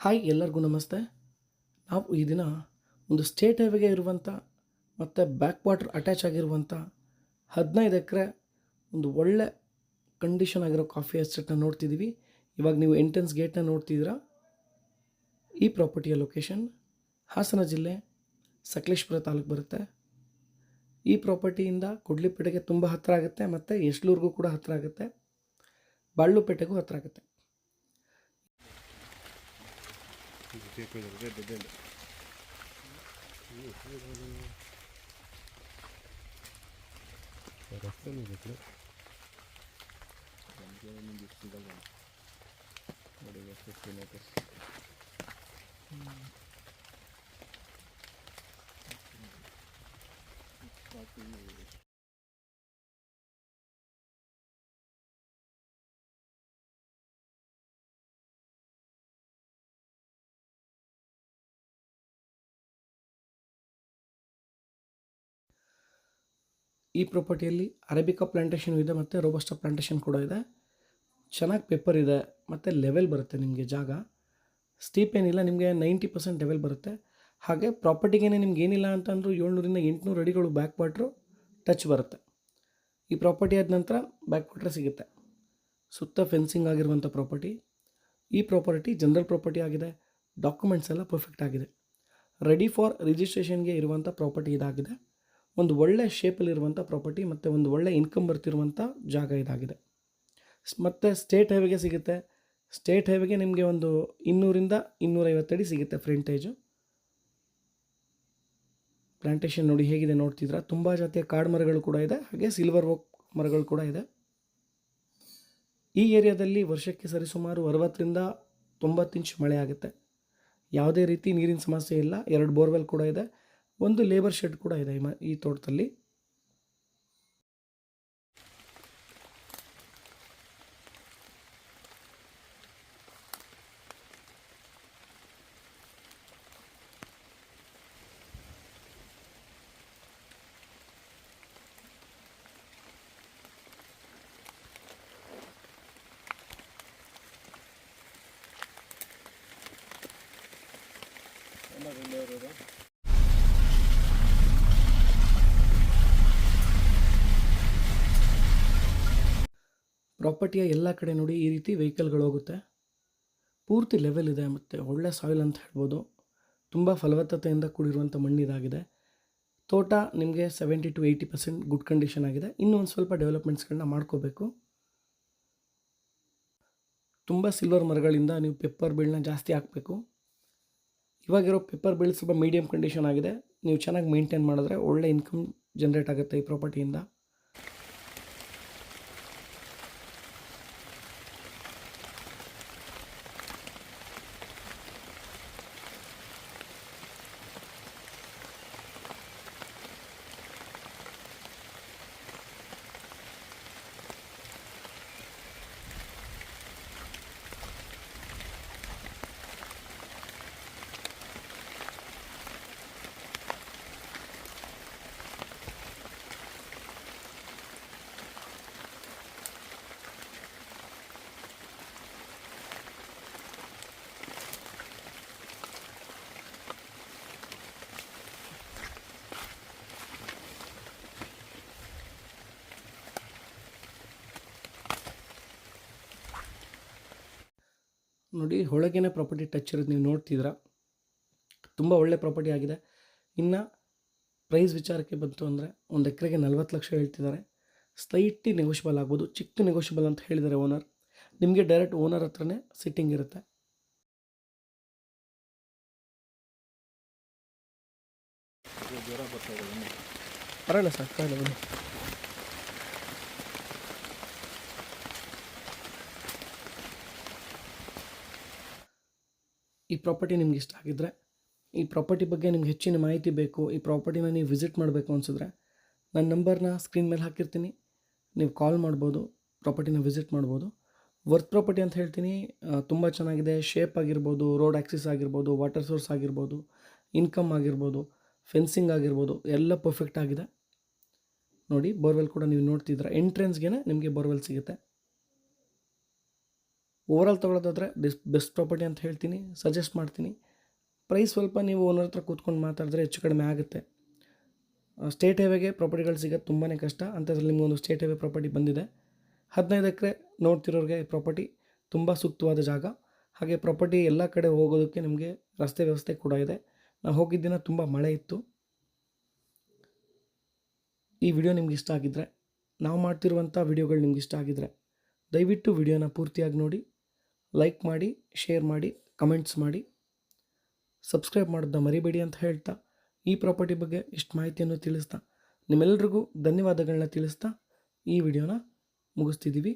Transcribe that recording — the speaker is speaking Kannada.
ಹಾಯ್ ಎಲ್ಲರಿಗೂ ನಮಸ್ತೆ. ನಾವು ಈ ದಿನ ಒಂದು ಸ್ಟೇಟ್ ಹೈವೇಗೆ ಇರುವಂಥ ಮತ್ತು ಬ್ಯಾಕ್ ವಾಟರ್ ಅಟ್ಯಾಚ್ ಆಗಿರುವಂಥ ಹದಿನೈದು ಎಕರೆ ಒಂದು ಒಳ್ಳೆ ಕಂಡೀಷನ್ ಆಗಿರೋ ಕಾಫಿ ಎಸ್ಟೇಟ್ನ ನೋಡ್ತಿದ್ದೀವಿ ಇವಾಗ ನೀವು ಎಂಟ್ರೆನ್ಸ್ ಗೇಟ್ನ ನೋಡ್ತಿದ್ದೀರಾ? ಈ ಪ್ರಾಪರ್ಟಿಯ ಲೊಕೇಶನ್ ಹಾಸನ ಜಿಲ್ಲೆ ಸಕಲೇಶ್ಪುರ ತಾಲೂಕು ಬರುತ್ತೆ. ಈ ಪ್ರಾಪರ್ಟಿಯಿಂದ ಕುಡ್ಲಿಪೇಟೆಗೆ ತುಂಬ ಹತ್ತಿರ ಆಗುತ್ತೆ ಮತ್ತು ಯಶ್ಲೂರ್ಗೂ ಕೂಡ ಹತ್ತಿರ ಆಗುತ್ತೆ. ಬಾಳ್ಲುಪೇಟೆಗೂ ಹತ್ತಿರ ಆಗುತ್ತೆ. Tiene que ver, ver, ver. Pero esto no lo creo. También tiene un distinto. Bueno. ಈ ಪ್ರಾಪರ್ಟಿಯಲ್ಲಿ ಅರೇಬಿಕಾ ಪ್ಲಾಂಟೇಶನ್ ಇದೆ ಮತ್ತು ರೋಬಸ್ಟಾ ಪ್ಲಾಂಟೇಶನ್ ಕೂಡ ಇದೆ. ಚೆನ್ನಾಗಿ ಪೇಪರ್ ಇದೆ ಮತ್ತು ಲೆವೆಲ್ ಬರುತ್ತೆ ನಿಮಗೆ ಜಾಗ. ಸ್ಟೀಪ್ ಏನಿಲ್ಲ ನಿಮಗೆ ನೈಂಟಿ ಪರ್ಸೆಂಟ್ ಲೆವೆಲ್ ಬರುತ್ತೆ. ಹಾಗೆ ಪ್ರಾಪರ್ಟಿಗೇನೆ ನಿಮ್ಗೆ ಏನಿಲ್ಲ ಅಂತಂದರೂ ಏಳ್ನೂರಿಂದ ಎಂಟುನೂರು ಅಡಿಗಳು ಬ್ಯಾಕ್ ವಾಟ್ರು ಟಚ್ ಬರುತ್ತೆ. ಈ ಪ್ರಾಪರ್ಟಿ ಆದ ನಂತರ ಬ್ಯಾಕ್ ವಾಟ್ರ್ ಸಿಗುತ್ತೆ. ಸುತ್ತ ಫೆನ್ಸಿಂಗ್ ಆಗಿರುವಂಥ ಪ್ರಾಪರ್ಟಿ ಈ ಪ್ರಾಪರ್ಟಿ ಜನರಲ್ ಪ್ರಾಪರ್ಟಿ ಆಗಿದೆ. ಡಾಕ್ಯುಮೆಂಟ್ಸ್ ಎಲ್ಲ ಪರ್ಫೆಕ್ಟ್ ಆಗಿದೆ. ರೆಡಿ ಫಾರ್ ರಿಜಿಸ್ಟ್ರೇಷನ್ಗೆ ಇರುವಂಥ ಪ್ರಾಪರ್ಟಿ ಇದಾಗಿದೆ. ಒಂದು ಒಳ್ಳೆ ಶೇಪಲ್ಲಿರುವಂಥ ಪ್ರಾಪರ್ಟಿ ಮತ್ತು ಒಂದು ಒಳ್ಳೆ ಇನ್ಕಮ್ ಬರ್ತಿರುವಂಥ ಜಾಗ ಇದಾಗಿದೆ. ಮತ್ತು ಸ್ಟೇಟ್ ಹೈವೇಗೆ ಸಿಗುತ್ತೆ. ಸ್ಟೇಟ್ ಹೈವೇಗೆ ನಿಮಗೆ ಒಂದು ಇನ್ನೂರಿಂದ ಇನ್ನೂರೈವತ್ತಡಿ ಸಿಗುತ್ತೆ ಫ್ರಂಟೇಜು ಪ್ಲಾಂಟೇಶನ್ ನೋಡಿ ಹೇಗಿದೆ ನೋಡ್ತಿದ್ರ. ತುಂಬ ಜಾತಿಯ ಕಾಡು ಮರಗಳು ಕೂಡ ಇದೆ. ಹಾಗೆ ಸಿಲ್ವರ್ ಓಕ್ ಮರಗಳು ಕೂಡ ಇದೆ. ಈ ಏರಿಯಾದಲ್ಲಿ ವರ್ಷಕ್ಕೆ ಸರಿಸುಮಾರು ಅರವತ್ತರಿಂದ ತೊಂಬತ್ತು ಇಂಚ್ ಮಳೆ ಆಗುತ್ತೆ. ಯಾವುದೇ ರೀತಿ ನೀರಿನ ಸಮಸ್ಯೆ ಇಲ್ಲ. ಎರಡು ಬೋರ್ವೆಲ್ ಕೂಡ ಇದೆ. ಒಂದು ಲೇಬರ್ ಶೆಡ್ ಕೂಡ ಇದೆ ಈ ತೋಟದಲ್ಲಿ. ಪ್ರಾಪರ್ಟಿಯ ಎಲ್ಲ ಕಡೆ ನೋಡಿ ಈ ರೀತಿ ವೆಹಿಕಲ್ಗಳು ಹೋಗುತ್ತೆ. ಪೂರ್ತಿ ಲೆವೆಲ್ ಇದೆ ಮತ್ತು ಒಳ್ಳೆ ಸಾಯಿಲ್ ಅಂತ ಹೇಳ್ಬೋದು. ತುಂಬ ಫಲವತ್ತತೆಯಿಂದ ಕೂಡಿರುವಂಥ ಮಣ್ಣಿದಾಗಿದೆ. ತೋಟ ನಿಮಗೆ seventy to eighty percent good condition ಆಗಿದೆ. ಇನ್ನೂ ಒಂದು ಸ್ವಲ್ಪ ಡೆವಲಪ್ಮೆಂಟ್ಸ್ಗಳನ್ನ ಮಾಡ್ಕೋಬೇಕು. ತುಂಬ ಸಿಲ್ವರ್ ಮರಗಳಿಂದ ನೀವು ಪೆಪ್ಪರ್ ಬೀಳನ್ನ ಜಾಸ್ತಿ ಹಾಕಬೇಕು. ಇವಾಗಿರೋ ಪೆಪ್ಪರ್ ಬೀಳ್ ಸ್ವಲ್ಪ ಮೀಡಿಯಮ್ ಕಂಡೀಷನ್ ಆಗಿದೆ. ನೀವು ಚೆನ್ನಾಗಿ ಮೇಂಟೈನ್ ಮಾಡಿದ್ರೆ ಒಳ್ಳೆ ಇನ್ಕಮ್ ಜನ್ರೇಟ್ ಆಗುತ್ತೆ ಈ ಪ್ರಾಪರ್ಟಿಯಿಂದ ನೋಡಿ ಒಳಗೇನೆ ಪ್ರಾಪರ್ಟಿ ಟಚ್ ಇರೋದು ನೀವು ನೋಡ್ತಿದ್ದೀರಾ? ತುಂಬ ಒಳ್ಳೆ ಪ್ರಾಪರ್ಟಿ ಆಗಿದೆ. ಇನ್ನು ಪ್ರೈಸ್ ವಿಚಾರಕ್ಕೆ ಬಂತು ಅಂದರೆ ಒಂದು ಎಕರೆಗೆ ನಲ್ವತ್ತು ಲಕ್ಷ ಹೇಳ್ತಿದ್ದಾರೆ. ಸ್ಲೈಟ್ಲಿ ನೆಗೋಷಿಯಬಲ್ ಆಗ್ಬೋದು ಚಿಕ್ಕ ನೆಗೋಷಿಯಬಲ್ ಅಂತ ಹೇಳಿದ್ದಾರೆ ಓನರ್ ನಿಮಗೆ ಡೈರೆಕ್ಟ್ ಓನರ್ ಹತ್ರನೇ ಸಿಟ್ಟಿಂಗ್ ಇರುತ್ತೆ. ಪರವಾಗಿಲ್ಲ ಸರ್ ಕಾಯಿಲೆ ಬನ್ನಿ. ಈ ಪ್ರಾಪರ್ಟಿ ನಿಮ್ಗೆ ಇಷ್ಟ ಆಗಿದ್ರೆ, ಈ ಪ್ರಾಪರ್ಟಿ ಬಗ್ಗೆ ನಿಮ್ಗೆ ಹೆಚ್ಚಿನ ಮಾಹಿತಿ ಬೇಕು, ಈ ಪ್ರಾಪರ್ಟಿನ ನೀವು ವಿಸಿಟ್ ಮಾಡಬೇಕು ಅನಿಸಿದ್ರೆ ನನ್ನ ನಂಬರ್ನ ಸ್ಕ್ರೀನ್ ಮೇಲೆ ಹಾಕಿರ್ತೀನಿ. ನೀವು ಕಾಲ್ ಮಾಡ್ಬೋದು ಪ್ರಾಪರ್ಟಿನ ವಿಸಿಟ್ ಮಾಡ್ಬೋದು. ವರ್ತ್ ಪ್ರಾಪರ್ಟಿ ಅಂತ ಹೇಳ್ತೀನಿ. ತುಂಬ ಚೆನ್ನಾಗಿದೆ. ಶೇಪ್ ಆಗಿರ್ಬೋದು ರೋಡ್ ಆ್ಯಕ್ಸಿಸ್ ಆಗಿರ್ಬೋದು ವಾಟರ್ ಸೋರ್ಸ್ ಆಗಿರ್ಬೋದು ಇನ್ಕಮ್ ಆಗಿರ್ಬೋದು ಫೆನ್ಸಿಂಗ್ ಆಗಿರ್ಬೋದು, ಎಲ್ಲ ಪರ್ಫೆಕ್ಟ್ ಆಗಿದೆ. ನೋಡಿ ಬೋರ್ವೆಲ್ ಕೂಡ ನೀವು ನೋಡ್ತಿದ್ರೆ ಎಂಟ್ರೆನ್ಸ್ಗೆ ನಿಮಗೆ ಬೋರ್ವೆಲ್ ಸಿಗುತ್ತೆ. ಓವರಾಲ್ ತೊಗೊಳೋದಾದ್ರೆ ಬೆಸ್ಟ್ ಬೆಸ್ಟ್ ಪ್ರಾಪರ್ಟಿ ಅಂತ ಹೇಳ್ತೀನಿ ಸಜೆಸ್ಟ್ ಮಾಡ್ತೀನಿ. ಪ್ರೈಸ್ ಸ್ವಲ್ಪ ನೀವು ಓನರ್ ಹತ್ರ ಕೂತ್ಕೊಂಡು ಮಾತಾಡಿದ್ರೆ ಹೆಚ್ಚು ಕಡಿಮೆ ಆಗುತ್ತೆ. ಸ್ಟೇಟ್ ಹೈವೇಗೆ ಪ್ರಾಪರ್ಟಿಗಳು ಸಿಗೋದು ತುಂಬಾ ಕಷ್ಟ. ಅಂಥದ್ರಲ್ಲಿ ನಿಮಗೊಂದು ಸ್ಟೇಟ್ ಹೈವೇ ಪ್ರಾಪರ್ಟಿ ಬಂದಿದೆ. ಹದಿನೈದು ಎಕರೆ ನೋಡ್ತಿರೋರಿಗೆ ಪ್ರಾಪರ್ಟಿ ತುಂಬ ಸೂಕ್ತವಾದ ಜಾಗ. ಹಾಗೆ ಪ್ರಾಪರ್ಟಿ ಎಲ್ಲ ಕಡೆ ಹೋಗೋದಕ್ಕೆ ನಿಮಗೆ ರಸ್ತೆ ವ್ಯವಸ್ಥೆ ಕೂಡ ಇದೆ. ನಾವು ಹೋಗಿದ್ದ ದಿನ ತುಂಬ ಮಳೆ ಇತ್ತು. ಈ ವಿಡಿಯೋ ನಿಮ್ಗೆ ಇಷ್ಟ ಆಗಿದ್ದರೆ ನಾವು ಮಾಡ್ತಿರುವಂಥ ವಿಡಿಯೋಗಳು ನಿಮ್ಗೆ ಇಷ್ಟ ಆಗಿದ್ದರೆ ದಯವಿಟ್ಟು ವಿಡಿಯೋನ ಪೂರ್ತಿಯಾಗಿ ನೋಡಿ. ಲೈಕ್ ಮಾಡಿ ಶೇರ್ ಮಾಡಿ ಕಮೆಂಟ್ಸ್ ಮಾಡಿ. ಸಬ್ಸ್ಕ್ರೈಬ್ ಮಾಡೋದನ್ನ ಮರಿಬೇಡಿ ಅಂತ ಹೇಳ್ತಾ, ಈ ಪ್ರಾಪರ್ಟಿ ಬಗ್ಗೆ ಇಷ್ಟು ಮಾಹಿತಿಯನ್ನು ತಿಳಿಸ್ತಾ. ನಿಮ್ಮೆಲ್ಲರಿಗೂ ಧನ್ಯವಾದಗಳನ್ನ ತಿಳಿಸ್ತಾ, ಈ ವಿಡಿಯೋನ ಮುಗಿಸ್ತಿದ್ದೀವಿ